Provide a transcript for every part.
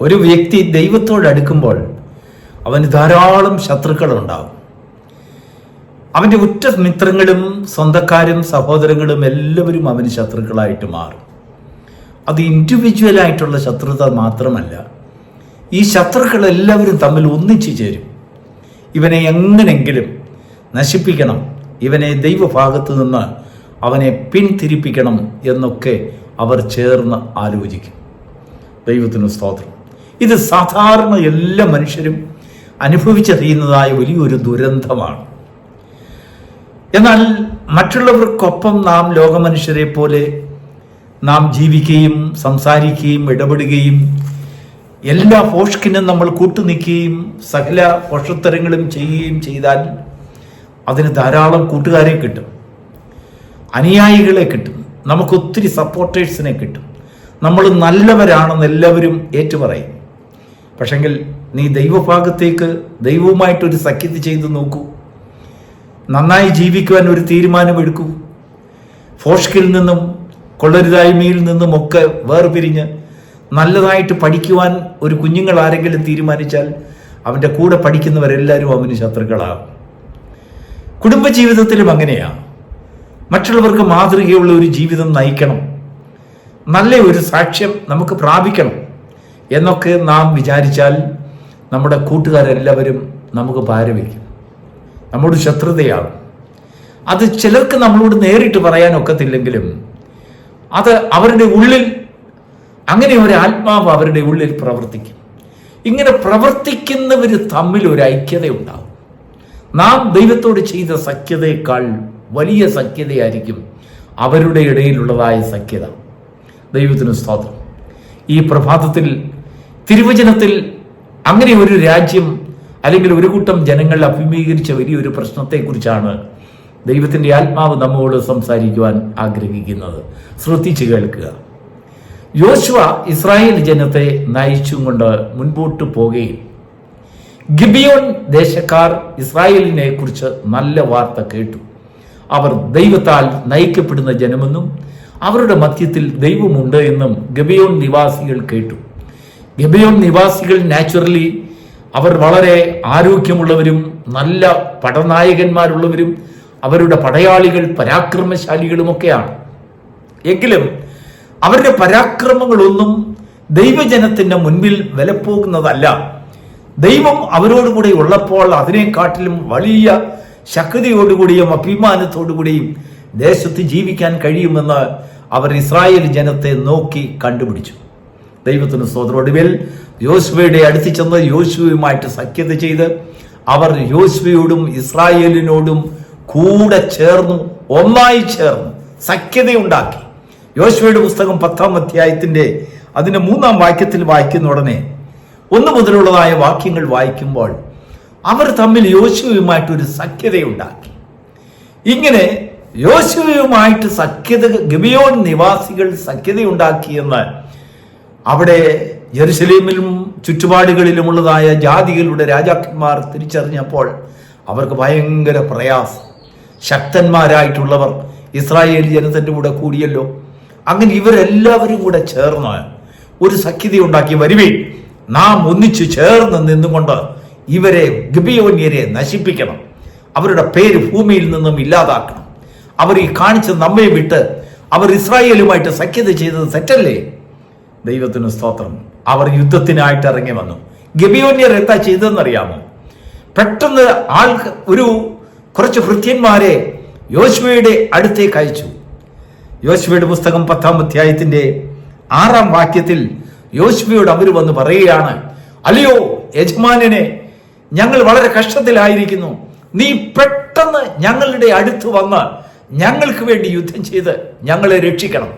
ഒരു വ്യക്തി ദൈവത്തോട് അടുക്കുമ്പോൾ അവന് ധാരാളം ശത്രുക്കളുണ്ടാവും. അവന്റെ ഉറ്റ മിത്രങ്ങളും സ്വന്തക്കാരും സഹോദരങ്ങളും എല്ലാവരും അവന് ശത്രുക്കളായിട്ട് മാറും. അത് ഇൻഡിവിജ്വലായിട്ടുള്ള ശത്രുത മാത്രമല്ല ഈ ശത്രുക്കൾ എല്ലാവരും തമ്മിൽ ഒന്നിച്ചു ചേരും. ഇവനെ എങ്ങനെങ്കിലും നശിപ്പിക്കണം ഇവനെ ദൈവഭാഗത്തു നിന്ന് അവനെ പിന്തിരിപ്പിക്കണം എന്നൊക്കെ അവർ ചേർന്ന് ആലോചിക്കും. ദൈവത്തിന് സ്തോത്രം. ഇത് സാധാരണ എല്ലാ മനുഷ്യരും അനുഭവിച്ചറിയുന്നതായ വലിയൊരു ദുരന്തമാണ്. എന്നാൽ മറ്റുള്ളവർക്കൊപ്പം നാം ലോകമനുഷ്യരെ പോലെ നാം ജീവിക്കുകയും സംസാരിക്കുകയും ഇടപെടുകയും എല്ലാ പോഷ്കിനും നമ്മൾ കൂട്ടുനിൽക്കുകയും സകല പോഷത്തരങ്ങളും ചെയ്യുകയും ചെയ്താൽ അതിന് ധാരാളം കൂട്ടുകാരെ കിട്ടും. അനുയായികളെ കിട്ടും. നമുക്കൊത്തിരി സപ്പോർട്ടേഴ്സിനെ കിട്ടും. നമ്മൾ നല്ലവരാണെന്ന് എല്ലാവരും ഏറ്റുപറയും. പക്ഷെങ്കിൽ നീ ദൈവഭാഗത്തേക്ക് ദൈവവുമായിട്ടൊരു സഖ്യത ചെയ്ത് നോക്കൂ. നന്നായി ജീവിക്കുവാൻ ഒരു തീരുമാനമെടുക്കൂ. ഫോഷ്കിൽ നിന്നും കൊള്ളരുതായ്മയിൽ നിന്നും ഒക്കെ വേർപിരിഞ്ഞ് നല്ലതായിട്ട് പഠിക്കുവാൻ ഒരു കുഞ്ഞുങ്ങൾ ആരെങ്കിലും തീരുമാനിച്ചാൽ അവന്റെ കൂടെ പഠിക്കുന്നവരെല്ലാവരും അവന് ശത്രുക്കളാകും. കുടുംബജീവിതത്തിലും അങ്ങനെയാണ് മറ്റുള്ളവർക്ക് മാതൃകയുള്ള ഒരു ജീവിതം നയിക്കണം. നല്ല ഒരു സാക്ഷ്യം നമുക്ക് പ്രാപിക്കണം. എന്നൊക്കെ നാം വിചാരിച്ചാൽ നമ്മുടെ കൂട്ടുകാരെല്ലാവരും നമുക്ക് പാരവയ്ക്കും നമ്മോട് ശത്രുതയാകും. അത് ചിലർക്ക് നമ്മളോട് നേരിട്ട് പറയാൻ ഒക്കത്തില്ലെങ്കിലും അത് അവരുടെ ഉള്ളിൽ അങ്ങനെ ഒരു ആത്മാവ് അവരുടെ ഉള്ളിൽ പ്രവർത്തിക്കും. ഇങ്ങനെ പ്രവർത്തിക്കുന്നവർ തമ്മിൽ ഒരു ഐക്യത ഉണ്ടാവും നാം ദൈവത്തോട് ചെയ്ത സഖ്യതയേക്കാൾ വലിയ സഖ്യതയായിരിക്കും അവരുടെ ഇടയിലുള്ളതായ സഖ്യത. ദൈവത്തിന് സ്തോത്രം. ഈ പ്രഭാതത്തിൽ തിരുവചനത്തിൽ അങ്ങനെ ഒരു രാജ്യം അല്ലെങ്കിൽ ഒരു കൂട്ടം ജനങ്ങൾ അഭിമുഖീകരിച്ച വലിയൊരു പ്രശ്നത്തെക്കുറിച്ചാണ് ദൈവത്തിന്റെ ആത്മാവ് നമ്മോട് സംസാരിക്കുവാൻ ആഗ്രഹിക്കുന്നത്. ശ്രദ്ധിച്ചു കേൾക്കുക. യോശുവ ഇസ്രായേൽ ജനത്തെ നയിച്ചും കൊണ്ട് മുൻപോട്ട് പോകുകയും ഗിബിയോൺ ദേശക്കാർ ഇസ്രായേലിനെ കുറിച്ച് നല്ല വാർത്ത കേട്ടു. അവർ ദൈവത്താൽ നയിക്കപ്പെടുന്ന ജനമെന്നും അവരുടെ മധ്യത്തിൽ ദൈവമുണ്ട് എന്നും ഗബിയോൺ നിവാസികൾ കേട്ടു. ഗബിയോൻ നിവാസികൾ നാച്ചുറലി അവർ വളരെ ആരോഗ്യമുള്ളവരും നല്ല പടനായകന്മാരുള്ളവരും അവരുടെ പടയാളികൾ പരാക്രമശാലികളുമൊക്കെയാണ്. എങ്കിലും അവരുടെ പരാക്രമങ്ങളൊന്നും ദൈവജനത്തിന്റെ മുൻപിൽ വിലപ്പോകുന്നതല്ല. ദൈവം അവരോടുകൂടി ഉള്ളപ്പോൾ അതിനെക്കാട്ടിലും വലിയ ശക്തിയോടുകൂടിയും അഭിമാനത്തോടുകൂടിയും ദേശത്ത് ജീവിക്കാൻ കഴിയുമെന്ന് അവർ ഇസ്രായേൽ ജനത്തെ നോക്കി കണ്ടുപിടിച്ചു. ദൈവത്തിന് സ്വതൊടുവിൽ യോശുവയുടെ അടുത്ത് ചെന്ന് യോശുവയുമായിട്ട് സഖ്യത ചെയ്ത് അവർ യോശുവയോടും ഇസ്രായേലിനോടും കൂടെ ചേർന്നു ഒന്നായി ചേർന്നു സഖ്യതയുണ്ടാക്കി. യോശുവയുടെ പുസ്തകം പത്താം അധ്യായത്തിന്റെ അതിന്റെ മൂന്നാം വാക്യത്തിൽ വായിക്കുന്ന ഉടനെ ഒന്ന് മുതലുള്ളതായ വാക്യങ്ങൾ വായിക്കുമ്പോൾ അവർ തമ്മിൽ യോശുവയുമായിട്ട് ഒരു സഖ്യതയുണ്ടാക്കി. ഇങ്ങനെ യോശുവയുമായിട്ട് സഖ്യത ഗബിയോൻ നിവാസികൾ സഖ്യതയുണ്ടാക്കിയെന്ന് അവിടെ ജെറുസലേമിലും ചുറ്റുപാടുകളിലുമുള്ളതായ ജാതികളുടെ രാജാക്കന്മാർ തിരിച്ചറിഞ്ഞപ്പോൾ അവർക്ക് ഭയങ്കര പ്രയാസം. ശക്തന്മാരായിട്ടുള്ളവർ ഇസ്രായേൽ ജനത്തിന്റെ കൂടെ കൂടിയല്ലോ. അങ്ങനെ ഇവരെല്ലാവരും കൂടെ ചേർന്ന് ഒരു സഖ്യത ഉണ്ടാക്കി വരുവേ. നാം ഒന്നിച്ചു ചേർന്ന് നിന്നുകൊണ്ട് ഇവരെ ഗബിയോന്യരെ നശിപ്പിക്കണം. അവരുടെ പേര് ഭൂമിയിൽ നിന്നും ഇല്ലാതാക്കണം. അവർ ഈ കാണിച്ച നമ്മെ വിട്ട് അവർ ഇസ്രായേലുമായിട്ട് സഖ്യത ചെയ്തത് തെറ്റല്ലേ? ദൈവത്തിന് സ്തോത്രം. അവർ യുദ്ധത്തിനായിട്ട് ഇറങ്ങി വന്നു. ഗബിയോന്യർ എന്താ ചെയ്തതെന്നറിയാമോ? പെട്ടെന്ന് ആൾ ഒരു കുറച്ച് ഭൃത്യന്മാരെ യോശുവയുടെ അടുത്തേക്ക് അയച്ചു. യോശുവയുടെ പുസ്തകം പത്താം അധ്യായത്തിന്റെ ആറാം വാക്യത്തിൽ യോശുവയോട് അവർ വന്ന് പറയുകയാണ് അല്ലയോ യജമാനെ ഞങ്ങൾ വളരെ കഷ്ടത്തിലായിരിക്കുന്നു. നീ പെട്ടെന്ന് ഞങ്ങളുടെ അടുത്ത് വന്ന് ഞങ്ങൾക്ക് വേണ്ടി യുദ്ധം ചെയ്ത് ഞങ്ങളെ രക്ഷിക്കണം.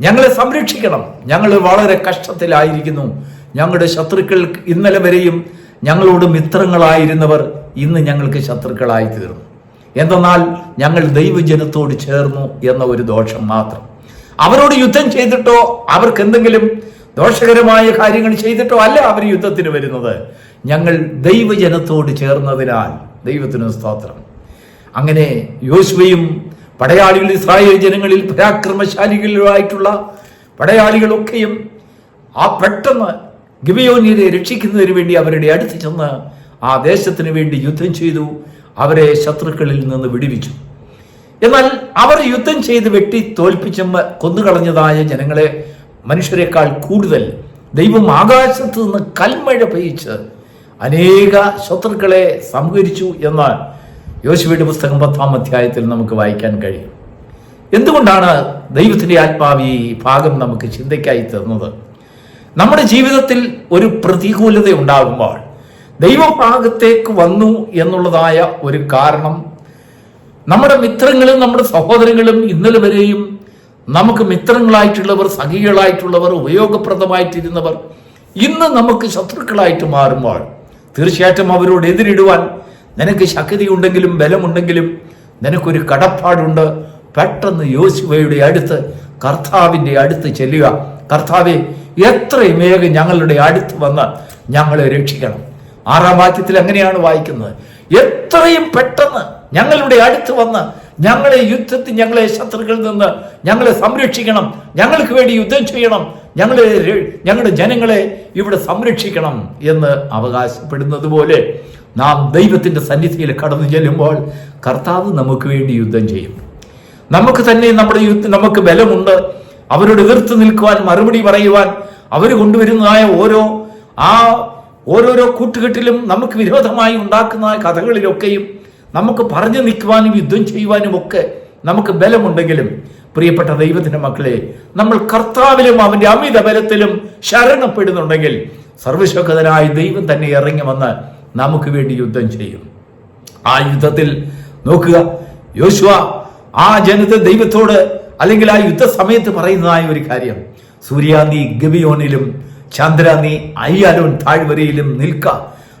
ഞങ്ങളെ സംരക്ഷിക്കണം. ഞങ്ങൾ വളരെ കഷ്ടത്തിലായിരിക്കുന്നു. ഞങ്ങളുടെ ശത്രുക്കൾ ഇന്നലെ വരെയും ഞങ്ങളോട് മിത്രങ്ങളായിരുന്നവർ ഇന്ന് ഞങ്ങൾക്ക് ശത്രുക്കളായി തീർന്നു. എന്തെന്നാൽ ഞങ്ങൾ ദൈവജനത്തോട് ചേർന്നു എന്ന ഒരു ദോഷം മാത്രം. അവരോട് യുദ്ധം ചെയ്തിട്ടോ അവർക്ക് എന്തെങ്കിലും ദോഷകരമായ കാര്യങ്ങൾ ചെയ്തിട്ടോ അല്ല അവർ യുദ്ധത്തിന് വരുന്നത്. ഞങ്ങൾ ദൈവജനത്തോട് ചേർന്നതിനാൽ ദൈവത്തിന് സ്തോത്രം. അങ്ങനെ യോശുവയും പടയാളികൾ ഇസ്രായേൽ ജനങ്ങളിൽ പരാക്രമശാലികളുമായിട്ടുള്ള പടയാളികളൊക്കെയും ആ പെട്ടെന്ന് ഗിബയോനിയെ രക്ഷിക്കുന്നതിന് വേണ്ടി അവരുടെ അടുത്ത് ചെന്ന് ആ ദേശത്തിന് വേണ്ടി യുദ്ധം ചെയ്തു. അവരെ ശത്രുക്കളിൽ നിന്ന് വിടിവിച്ചു. എന്നാൽ അവർ യുദ്ധം ചെയ്ത് വെട്ടി തോൽപ്പിച്ച കൊന്നുകളഞ്ഞതായ ജനങ്ങളെ മനുഷ്യരെക്കാൾ കൂടുതൽ ദൈവം ആകാശത്ത് നിന്ന് കൽമഴ പെയ്ച്ച് അനേക ശത്രുക്കളെ സംഹരിച്ചു എന്ന് യോശുവയുടെ പുസ്തകം പത്താം അധ്യായത്തിൽ നമുക്ക് വായിക്കാൻ കഴിയും. എന്തുകൊണ്ടാണ് ദൈവത്തിന്റെ ആത്മാവ് ഈ ഭാഗം നമുക്ക് ചിന്തയ്ക്കായി തന്നത് നമ്മുടെ ജീവിതത്തിൽ ഒരു പ്രതികൂലത ഉണ്ടാകുമ്പോൾ ദൈവഭാഗത്തേക്ക് വന്നു എന്നുള്ളതായ ഒരു കാരണം നമ്മുടെ മിത്രങ്ങളും നമ്മുടെ സഹോദരങ്ങളും ഇന്നലെ വരെയും നമുക്ക് മിത്രങ്ങളായിട്ടുള്ളവർ സഖികളായിട്ടുള്ളവർ ഉപയോഗപ്രദമായിട്ടിരുന്നവർ ഇന്ന് നമുക്ക് ശത്രുക്കളായിട്ട് മാറുമ്പോൾ തീർച്ചയായിട്ടും അവരോട് എതിരിടുവാൻ നിനക്ക് ശക്തി ശക്തിയുണ്ടെങ്കിലും ബലമുണ്ടെങ്കിലും നിനക്കൊരു കടപ്പാടുണ്ട്. പെട്ടെന്ന് യോശുവയുടെ അടുത്ത് കർത്താവിന്റെ അടുത്ത് ചെല്ലുക. കർത്താവെ എത്രയും വേഗം ഞങ്ങളുടെ അടുത്ത് വന്ന് ഞങ്ങളെ രക്ഷിക്കണം. ആറാം വാക്യത്തിൽ അങ്ങനെയാണ് വായിക്കുന്നത്? എത്രയും പെട്ടെന്ന് ഞങ്ങളുടെ അടുത്ത് വന്ന് ഞങ്ങളെ യുദ്ധത്തിൽ ഞങ്ങളെ ശത്രുക്കളിൽ നിന്ന് ഞങ്ങളെ സംരക്ഷിക്കണം. ഞങ്ങൾക്ക് വേണ്ടി യുദ്ധം ചെയ്യണം. ഞങ്ങളെ ഞങ്ങളുടെ ജനങ്ങളെ ഇവിടെ സംരക്ഷിക്കണം എന്ന് അവകാശപ്പെടുന്നത് പോലെ നാം ദൈവത്തിന്റെ സന്നിധിയിൽ കടന്നു ചെല്ലുമ്പോൾ കർത്താവ് നമുക്ക് വേണ്ടി യുദ്ധം ചെയ്യും. നമുക്ക് തന്നെ നമ്മുടെ യുദ്ധ നമുക്ക് ബലമുണ്ട്. അവരോട് എതിർത്ത് നിൽക്കുവാൻ മറുപടി പറയുവാൻ അവർ കൊണ്ടുവരുന്നതായ ഓരോ ആ ഓരോരോ കൂട്ടുകെട്ടിലും നമുക്ക് വിരോധമായി ഉണ്ടാക്കുന്ന കഥകളിലൊക്കെയും നമുക്ക് പറഞ്ഞു നിൽക്കുവാനും യുദ്ധം ചെയ്യുവാനും ഒക്കെ നമുക്ക് ബലമുണ്ടെങ്കിലും പ്രിയപ്പെട്ട ദൈവത്തിന്റെ മക്കളെ നമ്മൾ കർത്താവിലും അവന്റെ അമിത ബലത്തിലും ശരണപ്പെടുന്നുണ്ടെങ്കിൽ സർവശക്തനായ ദൈവം തന്നെ ഇറങ്ങി വന്ന് നമുക്ക് വേണ്ടി യുദ്ധം ചെയ്യും. ആ യുദ്ധത്തിൽ നോക്കുക. യോശുവ ആ ജനത്തെ ദൈവത്തോട് അല്ലെങ്കിൽ ആ യുദ്ധ സമയത്ത് പറയുന്നതായ ഒരു കാര്യം. സൂര്യാന്തി ഗബിയോനിലും ചന്ദ്ര നീ അയ്യാലോൻ താഴ്വരയിലും നിൽക്ക.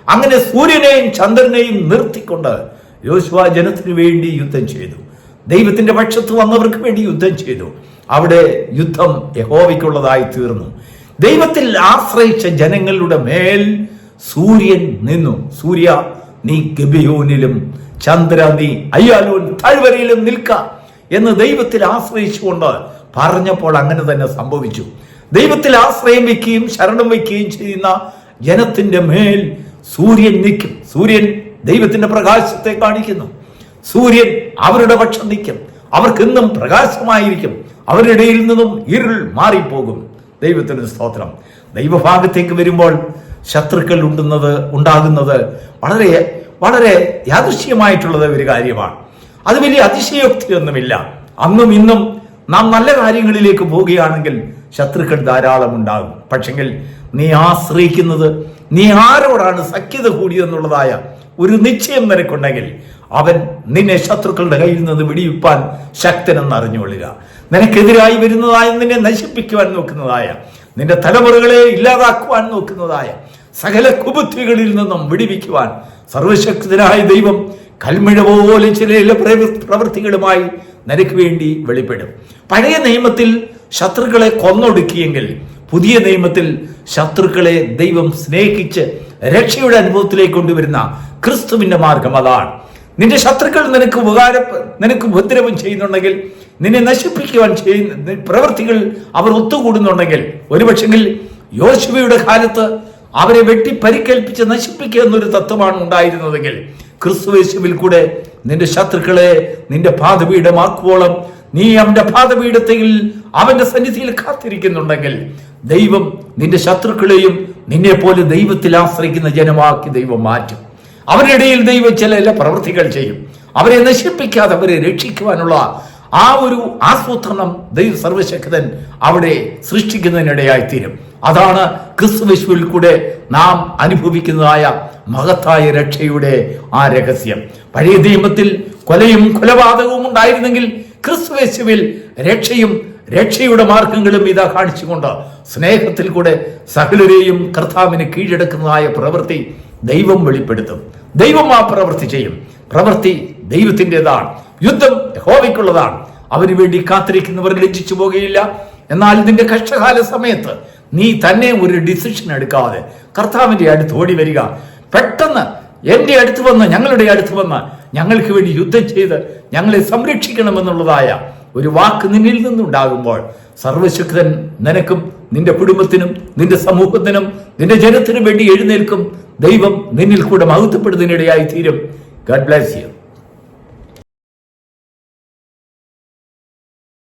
അങ്ങനെ സൂര്യനെയും ചന്ദ്രനെയും നിർത്തിക്കൊണ്ട് യോശുവ ജനത്തിനു വേണ്ടി യുദ്ധം ചെയ്തു. ദൈവത്തിന്റെ പക്ഷത്ത് വന്നവർക്ക് വേണ്ടി യുദ്ധം ചെയ്തു. അവിടെ യുദ്ധം യഹോവയ്ക്കുള്ളതായി തീർന്നു. ദൈവത്തിൽ ആശ്രയിച്ച ജനങ്ങളുടെ മേൽ സൂര്യൻ നിന്നു. സൂര്യ നീ ഗബിയോനിലും ചന്ദ്ര നീ അയ്യാലോൻ താഴ്വരയിലും നിൽക്ക എന്ന് ദൈവത്തിൽ ആശ്രയിച്ചുകൊണ്ട് പറഞ്ഞപ്പോൾ അങ്ങനെ തന്നെ സംഭവിച്ചു. ദൈവത്തിൽ ആശ്രയം വയ്ക്കുകയും ശരണം വയ്ക്കുകയും ചെയ്യുന്ന ജനത്തിന്റെ മേൽ സൂര്യൻ നിൽക്കും. സൂര്യൻ ദൈവത്തിന്റെ പ്രകാശത്തെ കാണിക്കുന്നു. സൂര്യൻ അവരുടെ പക്ഷം നിൽക്കും. അവർക്കെന്നും പ്രകാശമായിരിക്കും. അവരുടെ ഇടയിൽ നിന്നും ഇരുൾ മാറിപ്പോകും. ദൈവത്തിന് സ്തോത്രം. ദൈവഭാഗത്തേക്ക് വരുമ്പോൾ ശത്രുക്കൾ ഉണ്ടുന്നത് ഉണ്ടാകുന്നത് വളരെ വളരെ യാദൃശ്യമായിട്ടുള്ളത് ഒരു കാര്യമാണ്. അത് വലിയ അതിശയോക്തിയൊന്നുമില്ല. അന്നും ഇന്നും നാം നല്ല കാര്യങ്ങളിലേക്ക് പോവുകയാണെങ്കിൽ ശത്രുക്കൾ ധാരാളം ഉണ്ടാകും. പക്ഷെങ്കിൽ നീ ആശ്രയിക്കുന്നത് നീ ആരോടാണ് സഖ്യത കൂടിയെന്നുള്ളതായ ഒരു നിശ്ചയം നിനക്കുണ്ടെങ്കിൽ അവൻ നിന്നെ ശത്രുക്കളുടെ കയ്യിൽ നിന്ന് വിടിയിപ്പാൻ ശക്തനെന്ന് അറിഞ്ഞുകൊള്ളുക നിനക്കെതിരായി വരുന്നതായ നിന്നെ നശിപ്പിക്കുവാൻ നോക്കുന്നതായ നിന്റെ തലമുറകളെ ഇല്ലാതാക്കുവാൻ നോക്കുന്നതായ സകല കുബുദ്ധികളിൽ നിന്നും വിടിവിക്കുവാൻ സർവശക്തനായ ദൈവം കൽമിഴ പോലെ ചില പ്രവൃത്തികളുമായി നിനക്ക് വേണ്ടി വെളിപ്പെടും. പഴയ നിയമത്തിൽ ശത്രുക്കളെ കൊന്നൊടുക്കിയെങ്കിൽ പുതിയ നിയമത്തിൽ ശത്രുക്കളെ ദൈവം സ്നേഹിച്ച് രക്ഷയുടെ അനുഭവത്തിലേക്ക് കൊണ്ടുവരുന്ന ക്രിസ്തുവിന്റെ മാർഗം അതാണ്. നിന്റെ ശത്രുക്കൾ നിനക്ക് ഉപകാര നിനക്ക് ഉപദ്രവം ചെയ്യുന്നുണ്ടെങ്കിൽ നിന്നെ നശിപ്പിക്കുവാൻ ചെയ്യുന്ന പ്രവൃത്തികൾ അവർ ഒത്തുകൂടുന്നുണ്ടെങ്കിൽ ഒരുപക്ഷെങ്കിൽ യോശുവയുടെ കാലത്ത് അവരെ വെട്ടി പരിക്കേൽപ്പിച്ച് നശിപ്പിക്കുക എന്നൊരു തത്വമാണ് ഉണ്ടായിരുന്നതെങ്കിൽ ക്രിസ്തുവേശുവിൽ കൂടെ നിന്റെ ശത്രുക്കളെ നിന്റെ പാതപീഠമാക്കുവോളം നീ അവന്റെ പാതപീഠത്തിൽ അവന്റെ സന്നിധിയിൽ കാത്തിരിക്കുന്നുണ്ടെങ്കിൽ ദൈവം നിന്റെ ശത്രുക്കളെയും നിന്നെ പോലെ ദൈവത്തിൽ ആശ്രയിക്കുന്ന ജനമാക്കി ദൈവം മാറ്റും. അവരുടെ ഇടയിൽ ദൈവം ചില ചില പ്രവൃത്തികൾ ചെയ്യും. അവരെ നശിപ്പിക്കാതെ അവരെ രക്ഷിക്കുവാനുള്ള ആ ഒരു ആസൂത്രണം ദൈവ സർവശക്തൻ അവിടെ സൃഷ്ടിക്കുന്നതിനിടയായി തീരും അതാണ് ക്രിസ്തു വിശുവിൽ കൂടെ നാം അനുഭവിക്കുന്നതായ മഹത്തായ രക്ഷയുടെ ആ രഹസ്യം. പഴയ നിയമത്തിൽ കൊലയും കൊലപാതകവും ഉണ്ടായിരുന്നെങ്കിൽ ക്രിസ്തു വിശുവിൽ രക്ഷയും രക്ഷയുടെ മാർഗങ്ങളും ഇതാ കാണിച്ചുകൊണ്ട് സ്നേഹത്തിൽ കൂടെ സകലരെയും കർത്താവിന് കീഴടക്കുന്നതായ പ്രവൃത്തി ദൈവം വെളിപ്പെടുത്തും. ദൈവം ആ പ്രവൃത്തി ചെയ്യും. പ്രവൃത്തി ദൈവത്തിന്റെതാണ്. യുദ്ധം യഹോവയ്ക്കുള്ളതാണ്. അവന് വേണ്ടി കാത്തിരിക്കുന്നവർ ലജ്ജിച്ചു പോകുകയില്ല എന്നാൽ നിന്റെ കഷ്ടകാല സമയത്ത് നീ തന്നെ ഒരു ഡിസിഷൻ എടുക്കാതെ കർത്താവിന്റെ അടുത്ത് ഓടി വരിക. പെട്ടെന്ന് എന്റെ അടുത്ത് വന്ന് ഞങ്ങളുടെ അടുത്ത് വന്ന് ഞങ്ങൾക്ക് വേണ്ടി യുദ്ധം ചെയ്ത് ഞങ്ങളെ സംരക്ഷിക്കണമെന്നുള്ളതായ ഒരു വാക്ക് നിന്നിൽ നിന്നുണ്ടാകുമ്പോൾ സർവശക്തൻ നിനക്കും നിന്റെ കുടുംബത്തിനും നിന്റെ സമൂഹത്തിനും നിന്റെ ജനത്തിനും വേണ്ടി എഴുന്നേൽക്കും. ദൈവം നിന്നിൽ കൂടെ മഹത്വപ്പെടുന്നതിനിടയായി തീരും ഗഡ് ബ്ലാസ് യു